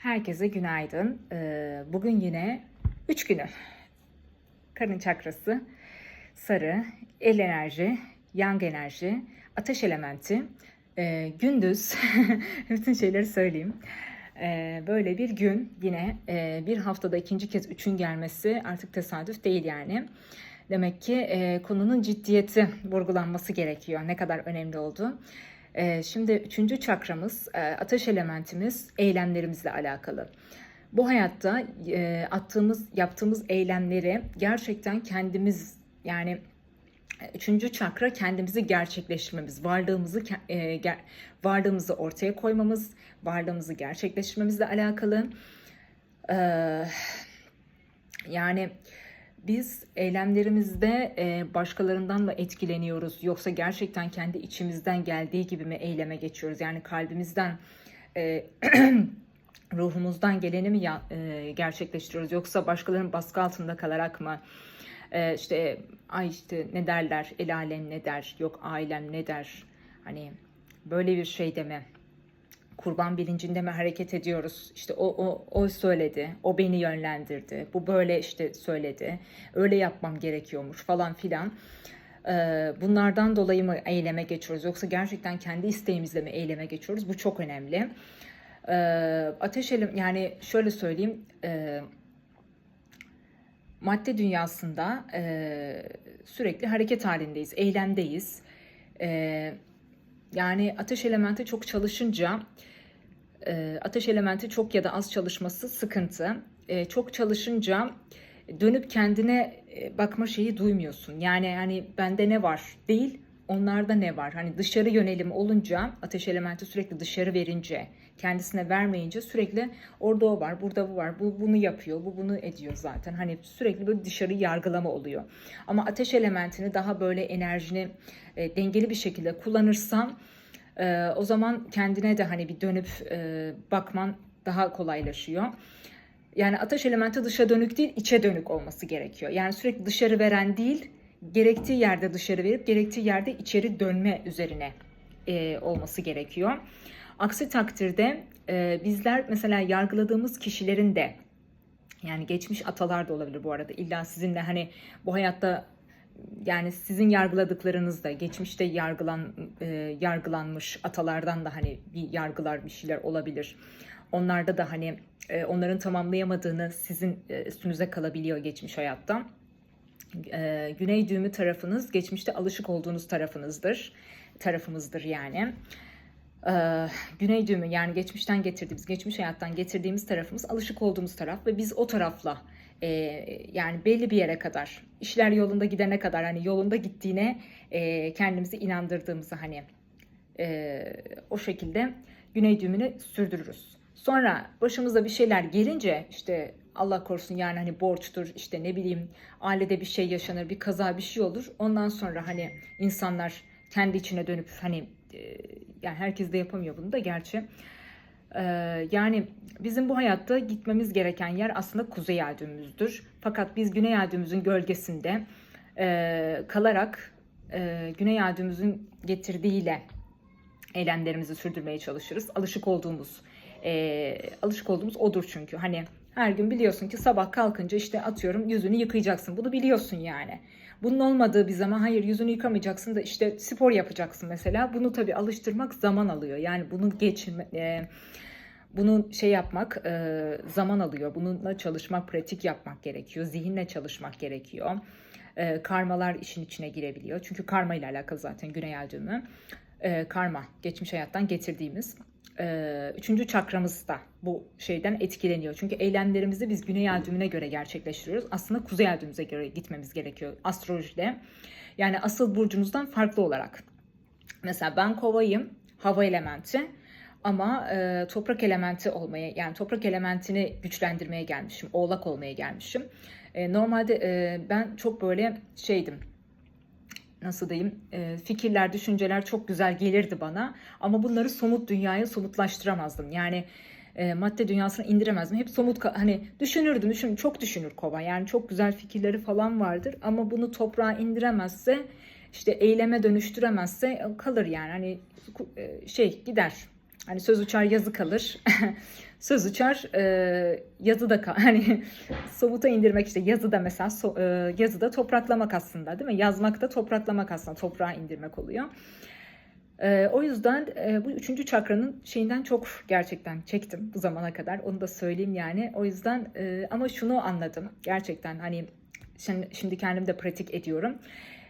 Herkese günaydın. Ee, Bugün yine 3 günü. Karın çakrası, sarı, el enerji, yang enerji, ateş elementi, ee, gündüz, bütün şeyleri söyleyeyim. Ee, Böyle bir gün yine ee, bir haftada ikinci kez üçün gelmesi artık tesadüf değil yani. Demek ki konunun ciddiyeti vurgulanması gerekiyor. Ne kadar önemli olduğu. Ee, Şimdi üçüncü çakramız, e, ateş elementimiz eylemlerimizle alakalı. Bu hayatta e, attığımız, yaptığımız eylemleri gerçekten kendimiz yani e, üçüncü çakra kendimizi gerçekleştirmemiz, varlığımızı varlığımızı ortaya koymamız, varlığımızı gerçekleştirmemizle alakalı. Ee, yani biz eylemlerimizde e, başkalarından mı etkileniyoruz yoksa gerçekten kendi içimizden geldiği gibi mi eyleme geçiyoruz? Yani kalbimizden, e, ruhumuzdan geleni mi e, gerçekleştiriyoruz yoksa başkalarının baskı altında kalarak mı? İşte ay işte ne derler, el alem ne der, yok ailem ne der? Hani böyle bir şey de mi? Kurban bilincinde mi hareket ediyoruz? İşte o, o, o söyledi, o beni yönlendirdi, bu böyle işte söyledi, öyle yapmam gerekiyormuş falan filan. Ee, bunlardan dolayı mı eyleme geçiyoruz yoksa gerçekten kendi isteğimizle mi eyleme geçiyoruz? Bu çok önemli. Ee, ateş elim yani şöyle söyleyeyim e, madde dünyasında e, sürekli hareket halindeyiz, eylemdeyiz. E, yani ateş elementi çok çalışınca e, ateş elementi çok ya da az çalışması sıkıntı. E, çok çalışınca dönüp kendine e, bakma şeyi duymuyorsun. Yani hani bende ne var değil, onlarda ne var? Hani dışarı yönelim olunca ateş elementi sürekli dışarı verince, kendisine vermeyince sürekli orada o var, burada bu var, bu bunu yapıyor, bu bunu ediyor zaten. Hani sürekli böyle dışarı yargılama oluyor. Ama ateş elementini daha böyle enerjini e, dengeli bir şekilde kullanırsan ee, o zaman kendine de hani bir dönüp e, bakman daha kolaylaşıyor. Yani ateş elementi dışa dönük değil, içe dönük olması gerekiyor. Yani sürekli dışarı veren değil, gerektiği yerde dışarı verip gerektiği yerde içeri dönme üzerine e, olması gerekiyor. Aksi takdirde e, bizler mesela yargıladığımız kişilerin de yani geçmiş atalar da olabilir bu arada. İlla sizinle hani bu hayatta yani sizin yargıladıklarınız da geçmişte yargılan e, yargılanmış atalardan da hani bir yargılar bir şeyler olabilir. Onlarda da hani e, onların tamamlayamadığını sizin e, üstünüze kalabiliyor geçmiş hayatta. E, güney düğümü tarafınız geçmişte alışık olduğunuz tarafınızdır. Tarafımızdır yani. Ee, güney düğümü yani geçmişten getirdiğimiz, geçmiş hayattan getirdiğimiz tarafımız alışık olduğumuz taraf ve biz o tarafla e, yani belli bir yere kadar işler yolunda gidene kadar hani yolunda gittiğine e, kendimizi inandırdığımızı hani e, o şekilde güney düğümünü sürdürürüz. Sonra başımıza bir şeyler gelince işte Allah korusun yani hani borçtur işte ne bileyim ailede bir şey yaşanır bir kaza bir şey olur. Ondan sonra hani insanlar kendi içine dönüp hani e, yani herkes de yapamıyor bunu da gerçi. Ee, yani bizim bu hayatta gitmemiz gereken yer aslında kuzey yay düğümümüzdür. Fakat biz güney yay düğümümüzün gölgesinde e, kalarak e, güney yay düğümümüzün getirdiğiyle eylemlerimizi sürdürmeye çalışırız. Alışık olduğumuz, e, alışık olduğumuz odur çünkü. Hani her gün biliyorsun ki sabah kalkınca işte atıyorum yüzünü yıkayacaksın. Bunu biliyorsun yani. Bunun olmadığı bir zaman hayır yüzünü yıkamayacaksın da işte spor yapacaksın mesela. Bunu tabii alıştırmak zaman alıyor. Yani bunu geçirme, e, bunu şey yapmak e, zaman alıyor. Bununla çalışmak, pratik yapmak gerekiyor. Zihinle çalışmak gerekiyor. E, karmalar işin içine girebiliyor. Çünkü karma ile alakalı zaten güney düğümü. E, karma, geçmiş hayattan getirdiğimiz. E, üçüncü çakramız da bu şeyden etkileniyor. Çünkü eylemlerimizi biz güney ay düğümüne göre gerçekleştiriyoruz. Aslında kuzey ay düğümüze göre gitmemiz gerekiyor astrolojide. Yani asıl burcumuzdan farklı olarak. Mesela ben kovayım, hava elementi. Ama e, toprak elementi olmaya yani toprak elementini güçlendirmeye gelmişim. Oğlak olmaya gelmişim. E, normalde e, ben çok böyle şeydim nasıl diyeyim e, fikirler, düşünceler çok güzel gelirdi bana ama bunları somut dünyaya somutlaştıramazdım. Yani e, madde dünyasına indiremezdim. Hep somut hani düşünürdüm, düşün çok düşünür kova. Yani çok güzel fikirleri falan vardır ama bunu toprağa indiremezse işte eyleme dönüştüremezse kalır yani hani e, şey gider. Hani söz uçar yazı kalır. söz uçar e, yazı da ka- hani somuta indirmek işte yazıda mesela so- e, yazıda topraklamak aslında değil mi? Yazmak da topraklamak aslında toprağa indirmek oluyor. E, o yüzden e, bu üçüncü çakranın şeyinden çok gerçekten çektim bu zamana kadar onu da söyleyeyim yani. O yüzden e, ama şunu anladım gerçekten hani şimdi, şimdi kendim de pratik ediyorum.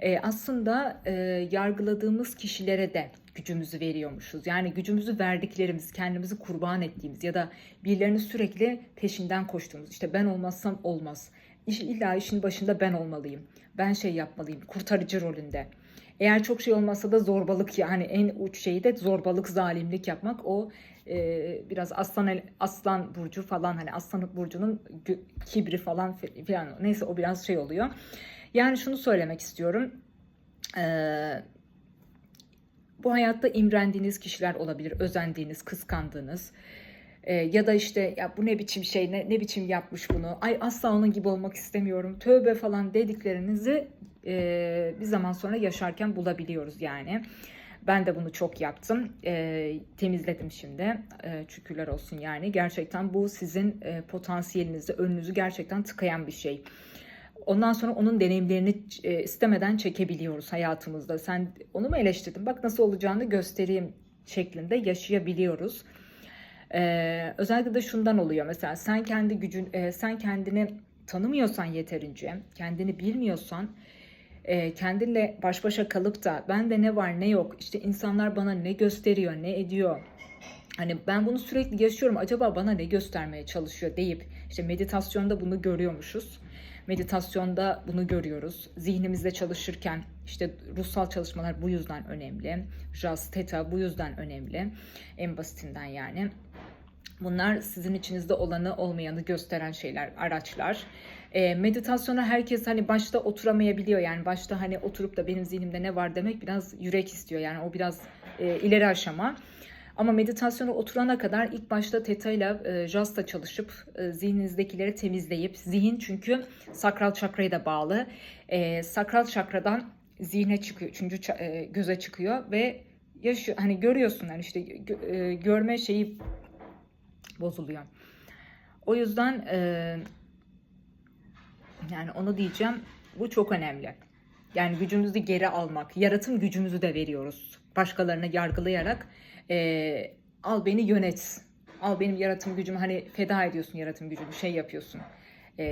E, aslında e, yargıladığımız kişilere de gücümüzü veriyormuşuz. Yani gücümüzü verdiklerimiz, kendimizi kurban ettiğimiz ya da birilerinin sürekli peşinden koştuğumuz. İşte ben olmazsam olmaz. İş, illa işin başında ben olmalıyım. Ben şey yapmalıyım. Kurtarıcı rolünde. Eğer çok şey olmasa da zorbalık yani en uç şeyi de zorbalık, zalimlik yapmak. O e, biraz aslan aslan burcu falan hani aslan burcunun kibri falan filan neyse o biraz şey oluyor. Yani şunu söylemek istiyorum. Ee, bu hayatta imrendiğiniz kişiler olabilir, özendiğiniz, kıskandığınız. Ee, ya da işte ya bu ne biçim şey, ne, ne biçim yapmış bunu, ay asla onun gibi olmak istemiyorum, tövbe falan dediklerinizi e, bir zaman sonra yaşarken bulabiliyoruz yani. Ben de bunu çok yaptım. E, temizledim şimdi. E, şükürler olsun yani. Gerçekten bu sizin e, potansiyelinizi, önünüzü gerçekten tıkayan bir şey. Ondan sonra onun deneyimlerini e, istemeden çekebiliyoruz hayatımızda. Sen onu mu eleştirdin? Bak nasıl olacağını göstereyim şeklinde yaşayabiliyoruz. Ee, özellikle de şundan oluyor mesela sen kendi gücün, e, sen kendini tanımıyorsan yeterince, kendini bilmiyorsan, e, kendinle baş başa kalıp da bende ne var ne yok, işte insanlar bana ne gösteriyor, ne ediyor, Hani ben bunu sürekli yaşıyorum. Acaba bana ne göstermeye çalışıyor deyip işte meditasyonda bunu görüyormuşuz. Meditasyonda bunu görüyoruz. Zihnimizde çalışırken işte ruhsal çalışmalar bu yüzden önemli. Jas, Theta bu yüzden önemli. En basitinden yani. Bunlar sizin içinizde olanı olmayanı gösteren şeyler, araçlar. E, meditasyona herkes hani başta oturamayabiliyor. Yani başta hani oturup da benim zihnimde ne var demek biraz yürek istiyor. Yani o biraz e, ileri aşama. Ama meditasyona oturana kadar ilk başta Theta ile e, Jasta çalışıp e, zihninizdekileri temizleyip zihin çünkü sakral çakraya da bağlı. E, sakral çakradan zihne çıkıyor, üçüncü e, göze çıkıyor ve yaşıyor hani görüyorsun yani işte e, görme şeyi bozuluyor. O yüzden e, yani onu diyeceğim bu çok önemli. Yani gücümüzü geri almak, yaratım gücümüzü de veriyoruz. Başkalarını yargılayarak e, al beni yönet, al benim yaratım gücümü hani feda ediyorsun yaratım gücünü şey yapıyorsun. E,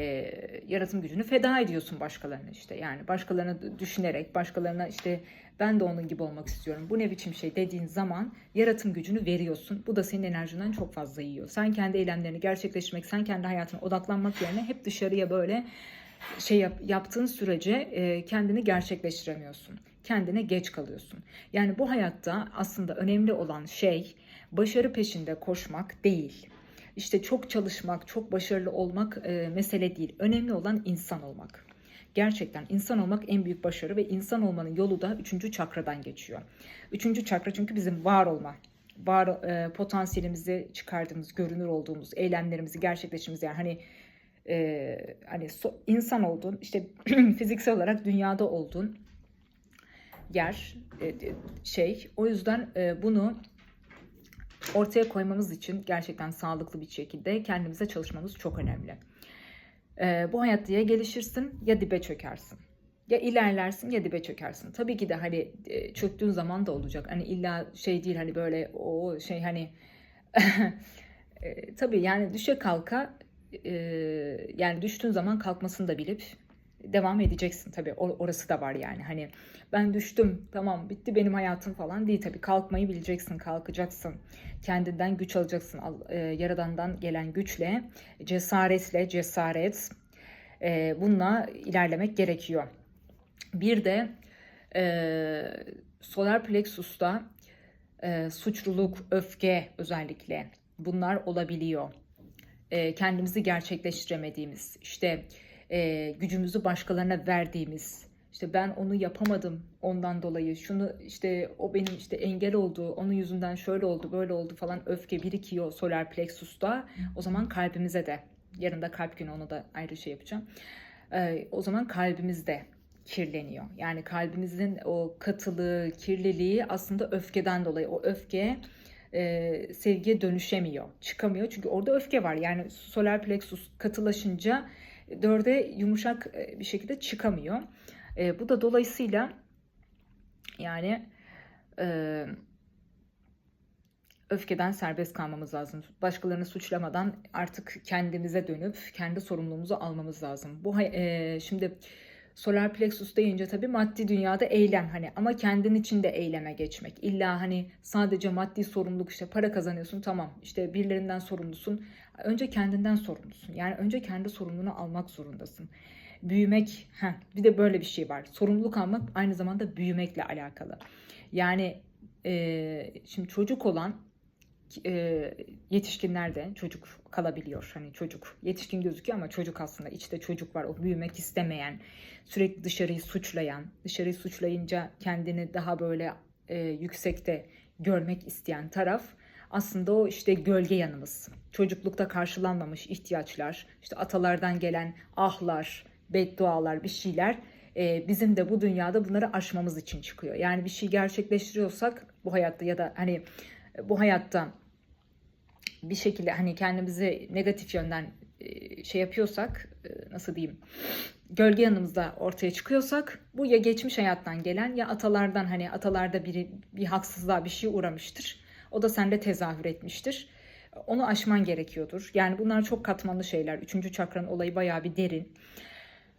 yaratım gücünü feda ediyorsun başkalarına işte. Yani başkalarını düşünerek başkalarına işte ben de onun gibi olmak istiyorum. Bu ne biçim şey? dediğin zaman yaratım gücünü veriyorsun. Bu da senin enerjinden çok fazla yiyor. Sen kendi eylemlerini gerçekleştirmek sen kendi hayatına odaklanmak yerine hep dışarıya böyle şey yap, yaptığın sürece e, kendini gerçekleştiremiyorsun. Kendine geç kalıyorsun. Yani bu hayatta aslında önemli olan şey başarı peşinde koşmak değil. İşte çok çalışmak, çok başarılı olmak e, mesele değil. Önemli olan insan olmak. Gerçekten insan olmak en büyük başarı ve insan olmanın yolu da üçüncü çakradan geçiyor. Üçüncü çakra çünkü bizim var olma, var e, potansiyelimizi çıkardığımız, görünür olduğumuz, eylemlerimizi gerçekleştirdiğimiz yani hani e, hani so, insan oldun, işte fiziksel olarak dünyada oldun yer e, şey. O yüzden e, bunu ortaya koymamız için gerçekten sağlıklı bir şekilde kendimize çalışmamız çok önemli. E, bu hayatta ya gelişirsin ya dibe çökersin. Ya ilerlersin ya dibe çökersin. Tabii ki de hani e, çöktüğün zaman da olacak. Hani illa şey değil hani böyle o şey hani e, tabii yani düşe kalka e, yani düştüğün zaman kalkmasını da bilip devam edeceksin tabii. Or- orası da var yani. Hani ben düştüm tamam bitti benim hayatım falan değil tabii. Kalkmayı bileceksin kalkacaksın. Kendinden güç alacaksın. Al- e, yaradandan gelen güçle cesaretle cesaret e, bununla ilerlemek gerekiyor. Bir de e, solar plexus'ta e, suçluluk öfke özellikle bunlar olabiliyor. E, kendimizi gerçekleştiremediğimiz, işte e, gücümüzü başkalarına verdiğimiz, işte ben onu yapamadım ondan dolayı, şunu işte o benim işte engel oldu, onun yüzünden şöyle oldu, böyle oldu falan öfke birikiyor solar plexus'ta. O zaman kalbimize de, yarın da kalp günü onu da ayrı şey yapacağım. E, o zaman kalbimiz de kirleniyor. Yani kalbimizin o katılığı, kirliliği aslında öfkeden dolayı. O öfke e, sevgiye dönüşemiyor, çıkamıyor. Çünkü orada öfke var. Yani solar plexus katılaşınca dörde yumuşak e, bir şekilde çıkamıyor. E, bu da dolayısıyla yani e, öfkeden serbest kalmamız lazım. Başkalarını suçlamadan artık kendimize dönüp kendi sorumluluğumuzu almamız lazım. Bu e, şimdi solar plexus deyince tabii maddi dünyada eylem hani ama kendin için de eyleme geçmek. İlla hani sadece maddi sorumluluk işte para kazanıyorsun tamam işte birilerinden sorumlusun. Önce kendinden sorumlusun. Yani önce kendi sorumluluğunu almak zorundasın. Büyümek, heh, bir de böyle bir şey var. Sorumluluk almak aynı zamanda büyümekle alakalı. Yani e, şimdi çocuk olan e, yetişkinler çocuk kalabiliyor. Hani çocuk yetişkin gözüküyor ama çocuk aslında içte çocuk var. O büyümek istemeyen, sürekli dışarıyı suçlayan, dışarıyı suçlayınca kendini daha böyle e, yüksekte görmek isteyen taraf aslında o işte gölge yanımız. Çocuklukta karşılanmamış ihtiyaçlar, işte atalardan gelen ahlar, beddualar, bir şeyler e, bizim de bu dünyada bunları aşmamız için çıkıyor. Yani bir şey gerçekleştiriyorsak bu hayatta ya da hani bu hayatta bir şekilde hani kendimizi negatif yönden e, şey yapıyorsak e, nasıl diyeyim gölge yanımızda ortaya çıkıyorsak bu ya geçmiş hayattan gelen ya atalardan hani atalarda biri bir haksızlığa bir şey uğramıştır. O da sende tezahür etmiştir. Onu aşman gerekiyordur. Yani bunlar çok katmanlı şeyler. Üçüncü çakranın olayı bayağı bir derin.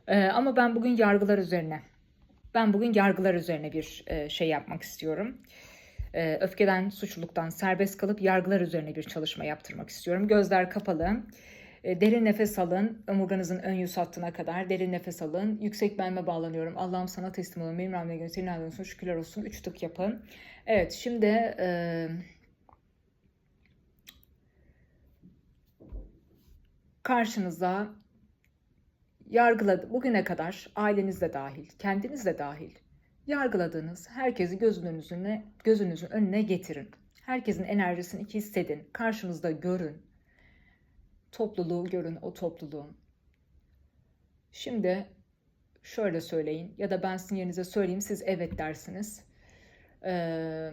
Ee, ama ben bugün yargılar üzerine, ben bugün yargılar üzerine bir e, şey yapmak istiyorum. Ee, öfkeden, suçluluktan serbest kalıp yargılar üzerine bir çalışma yaptırmak istiyorum. Gözler kapalı. Ee, derin nefes alın. Omurganızın ön yüz hattına kadar derin nefes alın. Yüksek benme bağlanıyorum. Allah'ım sana teslim olun. Benim Rahmet Gönül senin olsun. Şükürler olsun. Üç tık yapın. Evet şimdi e, karşınıza yargıladı bugüne kadar aileniz de dahil, kendiniz de dahil yargıladığınız herkesi gözünüzün önüne, gözünüzün önüne getirin. Herkesin enerjisini hissedin, karşınızda görün. Topluluğu görün, o topluluğu. Şimdi şöyle söyleyin ya da ben sizin yerinize söyleyeyim, siz evet dersiniz. Ee,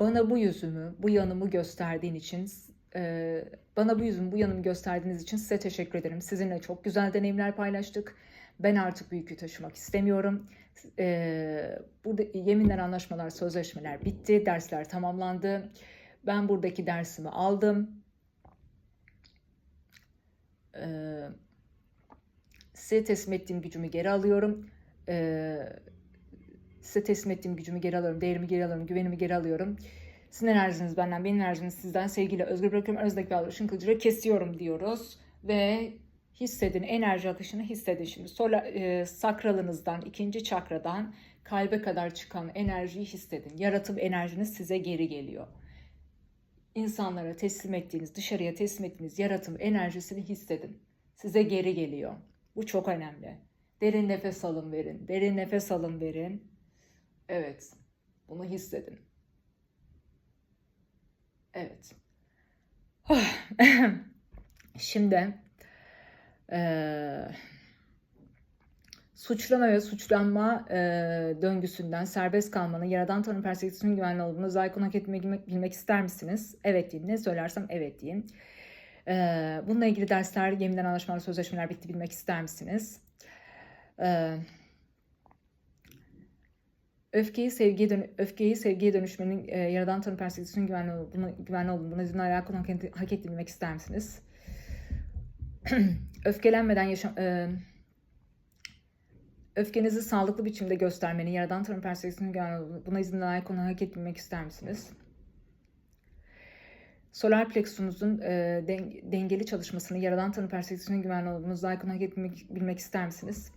bana bu yüzümü, bu yanımı gösterdiğin için ee, bana bu yüzümü, bu yanımı gösterdiğiniz için size teşekkür ederim. Sizinle çok güzel deneyimler paylaştık. Ben artık bu yükü taşımak istemiyorum. Ee, burada yeminler, anlaşmalar, sözleşmeler bitti. Dersler tamamlandı. Ben buradaki dersimi aldım. Ee, size teslim ettiğim gücümü geri alıyorum. Ee, size teslim ettiğim gücümü geri alıyorum. Değerimi geri alıyorum. Güvenimi geri alıyorum. Sizin enerjiniz benden, benim enerjiniz sizden. Sevgiyle özgür bırakıyorum. Aranızdaki bağları ışın kılıcıyla kesiyorum diyoruz. Ve hissedin, enerji akışını hissedin. Şimdi sola, e, sakralınızdan, ikinci çakradan kalbe kadar çıkan enerjiyi hissedin. Yaratım enerjiniz size geri geliyor. İnsanlara teslim ettiğiniz, dışarıya teslim ettiğiniz yaratım enerjisini hissedin. Size geri geliyor. Bu çok önemli. Derin nefes alın verin. Derin nefes alın verin. Evet. Bunu hissedin. Evet. Şimdi eee, suçlama ve suçlanma eee, döngüsünden serbest kalmanın yaradan tanrı perspektifinin güvenli olduğunu zaykon hak etmeyi bilmek, ister misiniz? Evet deyin. Ne söylersem evet deyin. Eee, bununla ilgili dersler, yeminler, anlaşmalar, sözleşmeler bitti bilmek ister misiniz? Eee Öfkeyi sevgiye dön öfkeyi sevgiye dönüşmenin e, yaradan tanrı perspektifinin güvenli olduğunu, güvenli olduğunu, buna alakalı hak, hak ettiğini bilmek ister misiniz? Öfkelenmeden yaşam e, öfkenizi sağlıklı biçimde göstermenin yaradan güvenli olduğunu, buna izin layık olan hak bilmek ister misiniz? Solar plexusunuzun e, den- dengeli çalışmasını yaradan tanrı perspektifinin güvenli olduğunu, layık olan hak ettiğini bilmek ister misiniz?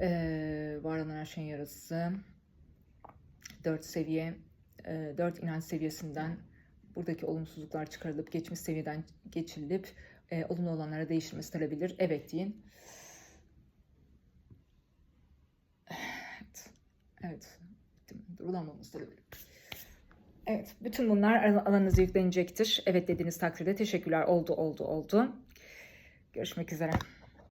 Ee, var olan her şeyin yarısı. Dört seviye, e, dört inanç seviyesinden buradaki olumsuzluklar çıkarılıp geçmiş seviyeden geçirilip e, olumlu olanlara değiştirmesi talabilir. Evet deyin. Evet. Evet. Durulanmamız talabilir. Evet. Bütün bunlar al- alanınıza yüklenecektir. Evet dediğiniz takdirde teşekkürler. Oldu, oldu, oldu. Görüşmek üzere.